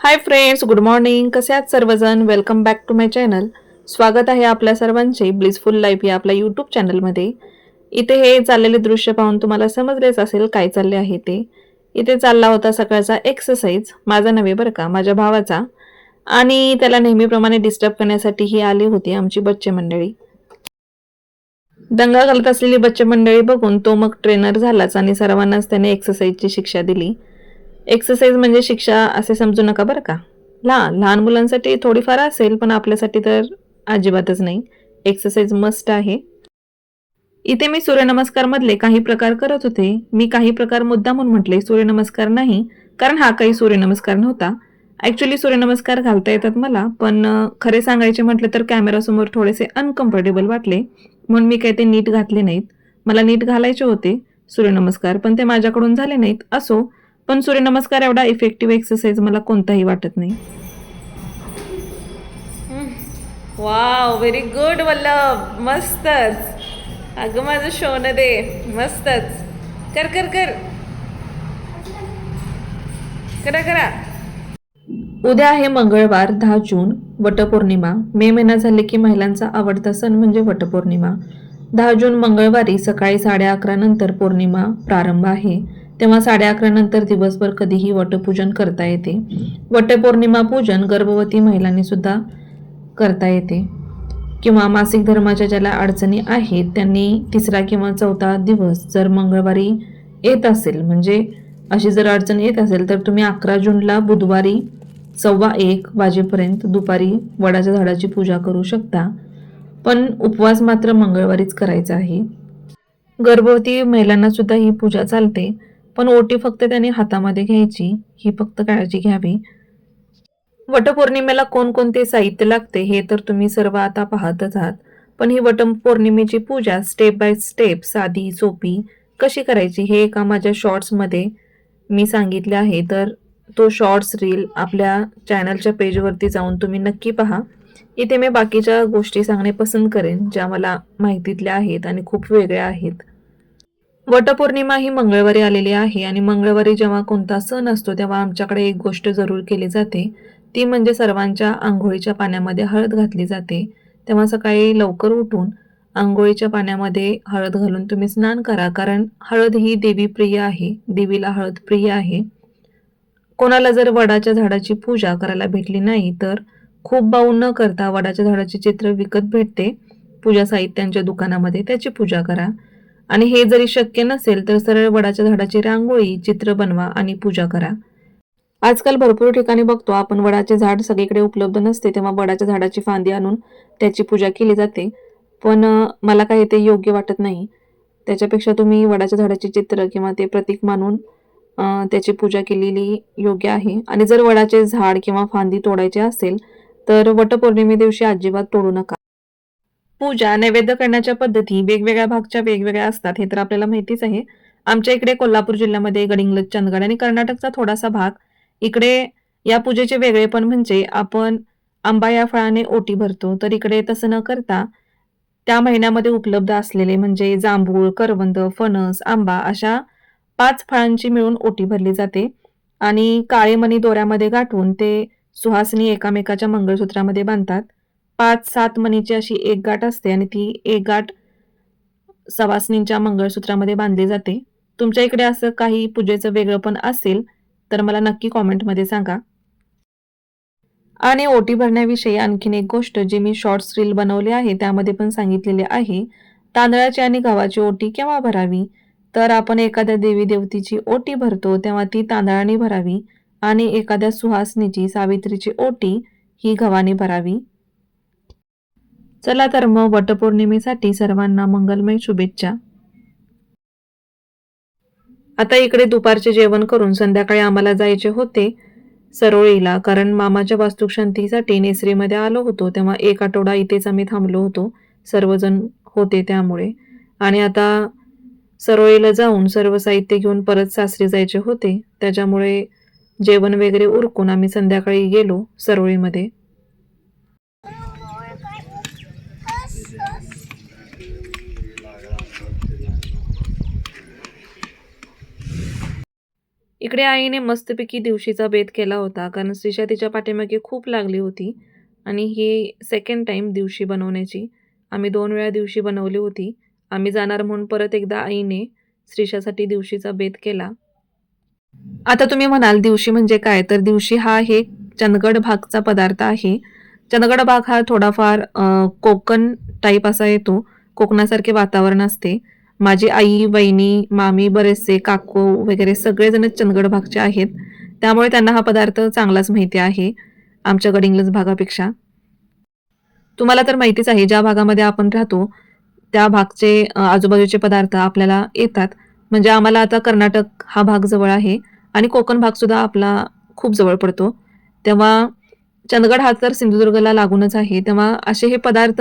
Hi friends good morning कसे आहात सर्वजण? Welcome back to my channel स्वागत आहे आपल्या सर्वांचे ब्लिसफुल लाईफ या आपल्या यूट्यूब चॅनलमध्ये इथे हे चाललेले दृश्य पाहून तुम्हाला समजलेच असेल काय चालले आहे ते. इथे चालला होता सकाळचा एक्सरसाइज माझा नव्हे बरं का माझ्या भावाचा. आणि त्याला नेहमीप्रमाणे डिस्टर्ब करण्यासाठी ही आली होती आमची बच्चे मंडळी. दंगा घालत असलेली बच्चे मंडळी बघून तो मग ट्रेनर झालाच आणि सर्वांनाच त्याने एक्सरसाइजची शिक्षा दिली. एक्सरसाइज म्हणजे शिक्षा असे समजू नका बरं का. लहान लहान मुलांसाठी थोडीफार असेल पण आपल्यासाठी तर अजिबातच नाही. एक्सरसाइज मस्ट आहे. इथे मी सूर्यनमस्कारमधले काही प्रकार करत होते. मी काही प्रकार मुद्दा म्हणून म्हटले सूर्यनमस्कार नाही कारण हा काही सूर्यनमस्कार नव्हता. ॲक्च्युली सूर्यनमस्कार घालता येतात मला पण खरे सांगायचे म्हटलं तर कॅमेरासमोर थोडेसे अनकम्फर्टेबल वाटले. म्हणून मी काही ते नीट घातले नाहीत. मला नीट घालायचे होते सूर्यनमस्कार पण ते माझ्याकडून झाले नाहीत. असो पण सूर्यनमस्कार एवढा इफेक्टिव्ह एक्सरसाइज मला कोणताही वाटत नाही. Wow very good Vallabh. मस्तच. अगं माझं शोन दे. मस्तच. कर कर कर. करा करा. उद्या आहे मंगळवार दहा जून वटपौर्णिमा. मे महिना झाले की महिलांचा आवडता सण म्हणजे वटपौर्णिमा. दहा जून मंगळवारी सकाळी साडे अकरा नंतर पौर्णिमा प्रारंभ आहे. तेव्हा साडे अकरा नंतर दिवसभर कधीही वटपूजन करता येते. वटपौर्णिमा पूजन गर्भवती महिलांनी सुद्धा करता येते. किंवा मासिक धर्माच्या ज्याला अडचणी आहेत त्यांनी तिसरा किंवा चौथा दिवस जर मंगळवारी येत असेल म्हणजे अशी जर अडचण येत असेल तर तुम्ही अकरा जूनला बुधवारी सव्वा एक वाजेपर्यंत दुपारी वडाच्या झाडाची पूजा करू शकता. पण उपवास मात्र मंगळवारीच करायचा आहे. गर्भवती महिलांना सुद्धा ही पूजा चालते. पण ओटी फक्त त्याने हातामध्ये घ्यायची. ही फक्त काळजी घ्यावी. वटपौर्णिमेला कोणकोणते साहित्य लागते हे तर तुम्ही सर्व आता पाहतच आहात. पण ही वटपौर्णिमेची पूजा स्टेप बाय स्टेप साधी सोपी कशी करायची हे एका माझ्या शॉर्ट्समध्ये मी सांगितले आहे. तर तो शॉर्ट्स रील आपल्या चॅनलच्या पेजवरती जाऊन तुम्ही नक्की पहा. इथे मी बाकीच्या गोष्टी सांगणे पसंत करेन ज्या मला माहितीतल्या आहेत आणि खूप वेगळ्या आहेत. वटपौर्णिमा ही मंगळवारी आलेली आहे आणि मंगळवारी जेव्हा कोणता सण असतो तेव्हा आमच्याकडे एक गोष्ट जरूर केली जाते. ती म्हणजे सर्वांच्या आंघोळीच्या पाण्यामध्ये हळद घातली जाते. तेव्हा सकाळी लवकर उठून आंघोळीच्या पाण्यामध्ये हळद घालून तुम्ही स्नान करा कारण हळद ही देवी प्रिय आहे. देवीला हळद प्रिय आहे. कोणाला जर वडाच्या झाडाची पूजा करायला भेटली नाही तर खूप बाऊ न करता वडाच्या झाडाचे चित्र विकत भेटते. पूजा साहित्यांच्या दुकानामध्ये त्याची पूजा करा. आणि हे जरी शक्य नसेल तर सरळ वडाच्या झाडाची रांगोळी चित्र बनवा आणि पूजा करा. आजकाल भरपूर ठिकाणी बघतो आपण वडाचे झाड सगळीकडे उपलब्ध नसते तेव्हा वडाच्या झाडाची फांदी आणून त्याची पूजा केली जाते. पण मला काही ते योग्य वाटत नाही. त्याच्यापेक्षा तुम्ही वडाच्या झाडाचे चित्र किंवा ते प्रतीक मानून त्याची पूजा केलेली योग्य आहे. आणि जर वडाचे झाड किंवा फांदी तोडायचे असेल तर वटपौर्णिमे दिवशी अजिबात तोडू नका. पूजा नैवेद्य करण्याच्या पद्धती वेगवेगळ्या भागच्या वेगवेगळ्या असतात. हे तर आपल्याला माहितीच आहे. आमच्या इकडे कोल्हापूर जिल्ह्यामध्ये गडिंग्लज चंदगड आणि कर्नाटकचा थोडासा भाग. इकडे या पूजेचे वेगळेपण म्हणजे आपण आंबा या फळाने ओटी भरतो. तर इकडे तसं न करता त्या महिन्यामध्ये उपलब्ध असलेले म्हणजे जांभूळ करवंद फणस आंबा अशा पाच फळांची मिळून ओटी भरली जाते. आणि काळे मणी दोऱ्यामध्ये गाठून ते सुहासनी एकामेकाच्या मंगळसूत्रामध्ये बांधतात. पाच सात मणीची अशी एक गाठ असते आणि ती एक गाठ सवासनींच्या मंगळसूत्रामध्ये बांधली जाते. तुमच्या इकडे असं काही पूजेचं वेगळं पण असेल तर मला नक्की कॉमेंटमध्ये सांगा. आणि ओटी भरण्याविषयी आणखीन एक गोष्ट जी मी शॉर्ट्स रील बनवली आहे त्यामध्ये पण सांगितलेले आहे. तांदळाची आणि गव्हाची ओटी केव्हा भरावी? तर आपण एखाद्या देवी देवतीची ओटी भरतो तेव्हा ती तांदळाने भरावी. आणि एखाद्या सुहासनीची सावित्रीची ओटी ही गव्हाने भरावी. चला तर मग वटपौर्णिमेसाठी सर्वांना मंगलमय शुभेच्छा. आता इकडे दुपारचे जेवण करून संध्याकाळी आम्हाला जायचे होते सरोळीला कारण मामाच्या वास्तुशांतीसाठी नेसरीमध्ये आलो होतो तेव्हा एक आठवडा इथेच आम्ही थांबलो होतो सर्वजण होते त्यामुळे. आणि आता सरोळीला जाऊन सर्व साहित्य घेऊन परत सासरी जायचे होते त्याच्यामुळे जेवण वगैरे उरकून आम्ही संध्याकाळी गेलो सरोळीमध्ये. इकडे आईने मस्तपैकी दिवशीचा बेत केला होता कारण श्रीषा तिच्या पाठीमागे खूप लागली होती आणि ही सेकंड टाईम दिवशी बनवण्याची. आम्ही दोन वेळा दिवशी बनवली होती. आम्ही जाणार म्हणून परत एकदा आईने श्रीषासाठी दिवशीचा बेत केला. आता तुम्ही म्हणाल दिवशी म्हणजे काय? तर दिवशी हा हे चंदगड भागचा पदार्थ आहे. चंदगड भाग हा थोडाफार कोकण टाईप असा येतो. कोकणासारखे वातावरण असते. माझी आई बहिणी मामी बरेचसे काकू वगैरे सगळेजण चंदगड भागचे आहेत. त्यामुळे त्यांना हा पदार्थ चांगलाच माहिती आहे आमच्या गडिंग्लज भागापेक्षा. तुम्हाला तर माहितीच आहे ज्या भागामध्ये आपण राहतो त्या भागचे आजूबाजूचे पदार्थ आपल्याला येतात. म्हणजे आम्हाला आता कर्नाटक हा भाग जवळ आहे आणि कोकण भागसुद्धा आपला खूप जवळ पडतो. तेव्हा चंदगड हा तर सिंधुदुर्गला लागूनच आहे. तेव्हा असे हे पदार्थ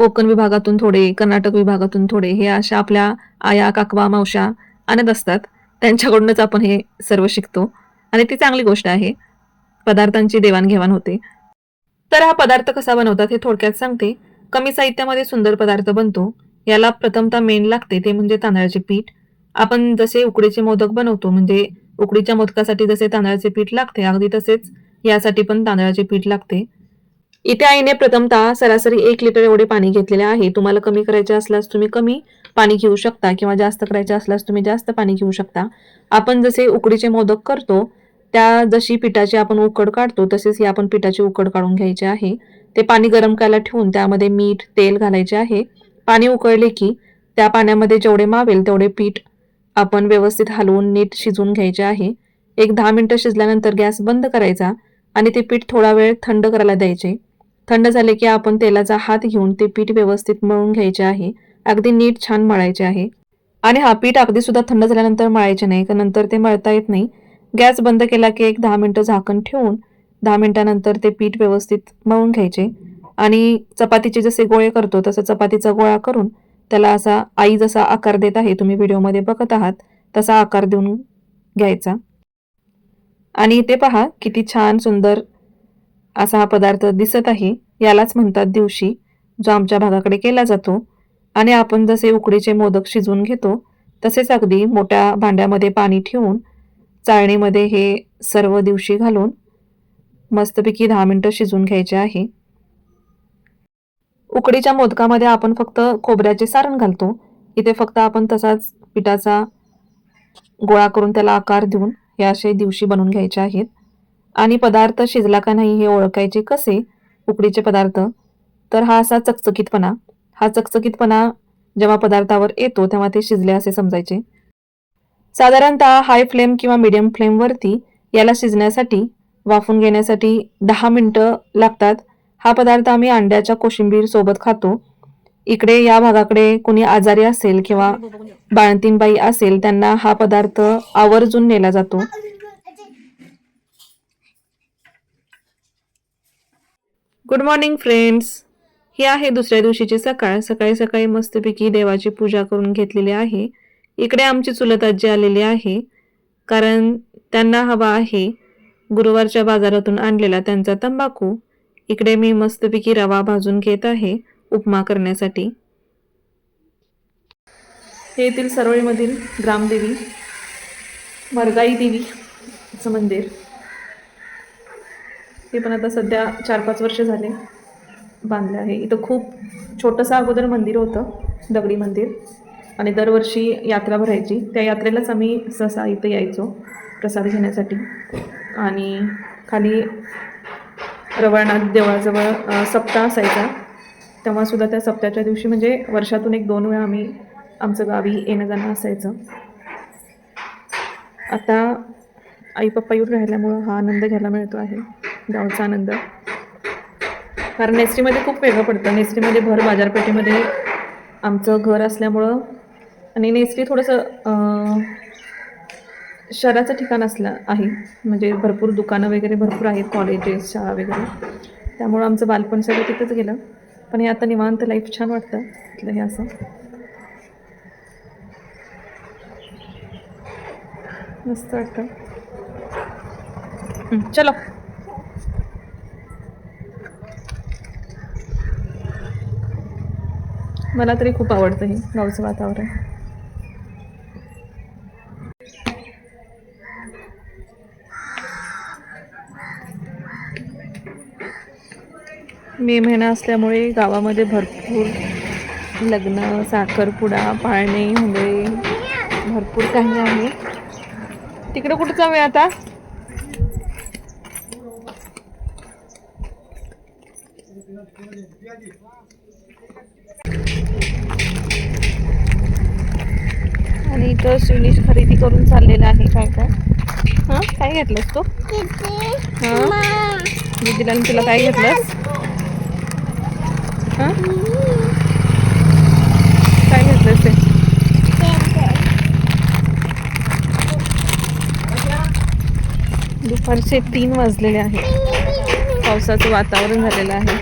कोकण विभागातून थोडे कर्नाटक विभागातून थोडे हे अशा आपल्या आया काकवा मावशा आणत असतात. त्यांच्याकडूनच आपण हे सर्व शिकतो. आणि ती चांगली गोष्ट आहे. पदार्थांची देवाणघेवाण होते. तर हा पदार्थ कसा बनवतात हे थोडक्यात सांगते. कमी साहित्यामध्ये सुंदर पदार्थ बनतो. याला प्रथमतः मेन लागते. ते म्हणजे तांदळाचे पीठ. आपण जसे उकडीचे मोदक बनवतो म्हणजे उकडीच्या मोदकासाठी जसे तांदळाचे पीठ लागते अगदी तसेच यासाठी पण तांदळाचे पीठ लागते. इथे आईने प्रथमतः सरासरी एक लिटर एवढे पाणी घेतलेले आहे. तुम्हाला कमी करायचे असल्यास तुम्ही कमी पाणी घेऊ शकता किंवा जास्त करायचे असल्यास तुम्ही जास्त पाणी घेऊ शकता. आपण जसे उकडीचे मोदक करतो त्या जशी पिठाची आपण उकड काढतो तसेच ही आपण पिठाची उकड काढून घ्यायची आहे. ते पाणी गरम करायला ठेवून त्यामध्ये मीठ तेल घालायचे आहे. पाणी उकळले की त्या पाण्यामध्ये जेवढे मावेल तेवढे पीठ आपण व्यवस्थित हलवून नीट शिजवून घ्यायचे आहे. एक दहा मिनटं शिजल्यानंतर गॅस बंद करायचा आणि ते पीठ थोडा वेळ थंड करायला द्यायचे. थंड झाले की आपण तेलाचा हात घेऊन ते पीठ व्यवस्थित मळून घ्यायचे आहे. अगदी नीट छान मळायचे आहे. आणि हा पीठ अगदी सुद्धा थंड झाल्यानंतर मळायचे नाही का नंतर ते मळता येत नाही. गॅस बंद केला की एक दहा मिनटं झाकण ठेवून दहा मिनटानंतर ते पीठ व्यवस्थित मळून घ्यायचे. आणि चपातीचे जसे गोळे करतो तसं चपातीचा गोळा करून त्याला असा आई जसा आकार देत आहे तुम्ही व्हिडिओमध्ये बघत आहात तसा आकार देऊन घ्यायचा. आणि ते पहा किती छान सुंदर असा हा पदार्थ दिसत आहे यालाच म्हणतात दिवशी जो आमच्या भागाकडे केला जातो. आणि आपण जसे उकडीचे मोदक शिजवून घेतो तसेच अगदी मोठ्या भांड्यामध्ये पाणी ठेवून चाळणीमध्ये हे सर्व दिवशी घालून मस्तपैकी दहा मिनटं शिजवून घ्यायचे आहे. उकडीच्या मोदकामध्ये आपण फक्त खोबऱ्याचे सारण घालतो. इथे फक्त आपण तसाच पिठाचा गोळा करून त्याला आकार देऊन हे असे दिवशी बनवून घ्यायचे आहेत. आणि पदार्थ शिजला का नाही हे ओळखायचे कसे? उकडीचे पदार्थ. तर हा असा चकचकीतपणा. हा चकचकीतपणा जेव्हा पदार्थावर येतो तेव्हा ते शिजले असे समजायचे. साधारणतः हाय फ्लेम किंवा मीडियम फ्लेमवरती याला शिजण्यासाठी वाफून घेण्यासाठी दहा मिनटं लागतात. हा पदार्थ आम्ही अंड्याच्या कोशिंबीर सोबत खातो. इकडे या भागाकडे कुणी आजारी असेल किंवा बाळंतीणबाई असेल त्यांना हा पदार्थ आवर्जून नेला जातो. गुड मॉर्निंग फ्रेंड्स ही आहे दुसऱ्या दिवशीची सकाळ. सकाळी सकाळी मस्तपैकी देवाची पूजा करून घेतलेली आहे. इकडे आमची चुलत आजी आलेली आहे. कारण त्यांना हवा आहे. गुरुवारच्या बाजारातून आणलेला त्यांचा तंबाखू. इकडे मी मस्तपैकी रवा भाजून घेत आहे उपमा करण्यासाठी. हे येथील सरवळीमधील ग्रामदेवी मरगाई देवीचं मंदिर. हे पण आता सध्या चार पाच वर्ष झाले बांधले आहे. इथं खूप छोटंसं अगोदर मंदिर होतं दगडी मंदिर. आणि दरवर्षी यात्रा भरायची. त्या यात्रेलाच आम्ही सहसा इथं यायचो प्रसाद घेण्यासाठी. आणि खाली रवळनाथ देवळाजवळ सप्ताह असायचा. तेव्हासुद्धा त्या सप्ताहाच्या दिवशी म्हणजे वर्षातून एक दोन वेळा आम्ही आमचं गावी येणं जाणं असायचं. आता आई पप्पा येऊन राहिल्यामुळं हा आनंद घ्यायला मिळतो आहे. गावचा आनंद. कारण नेसरीमध्ये खूप वेगळं पडतं. नेसरीमध्ये भर बाजारपेठेमध्ये आमचं घर असल्यामुळं आणि नेसरी थोडंसं शहराचं ठिकाण असलं आहे. म्हणजे भरपूर दुकानं वगैरे भरपूर आहेत कॉलेजेस शाळा वगैरे. त्यामुळं आमचं बालपण सगळं तिथंच गेलं. पण हे आता निवांत लाईफ छान वाटतं इथलं हे असं. मस्त वाटतं. चलो. मला तरी खूप आवडतं हे गावचं वातावरण. मे महिना असल्यामुळे गावामध्ये भरपूर लग्न साखरपुडा पाळणे हुंडे भरपूर काही आहे. तिकडे कुठं जाऊया आता? आणि इथं शिवनीश खरेदी करून चाललेला आहे. काय काय? हां? काय घेतलंस तू? हां? दीदीला तुला काय घेतलंस? हां? काय घेतलंस ते? दुपारचे तीन वाजलेले आहेत. पावसाचं वातावरण झालेलं आहे.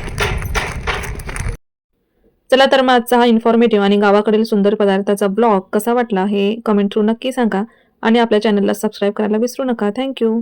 चला तर मग आजचा हा इन्फॉर्मेटिव्ह आणि गावाकडील सुंदर पदार्थाचा ब्लॉग कसा वाटला हे कमेंट थ्रू नक्की सांगा. आणि आपल्या चॅनलला सबस्क्राईब करायला विसरू नका. थँक्यू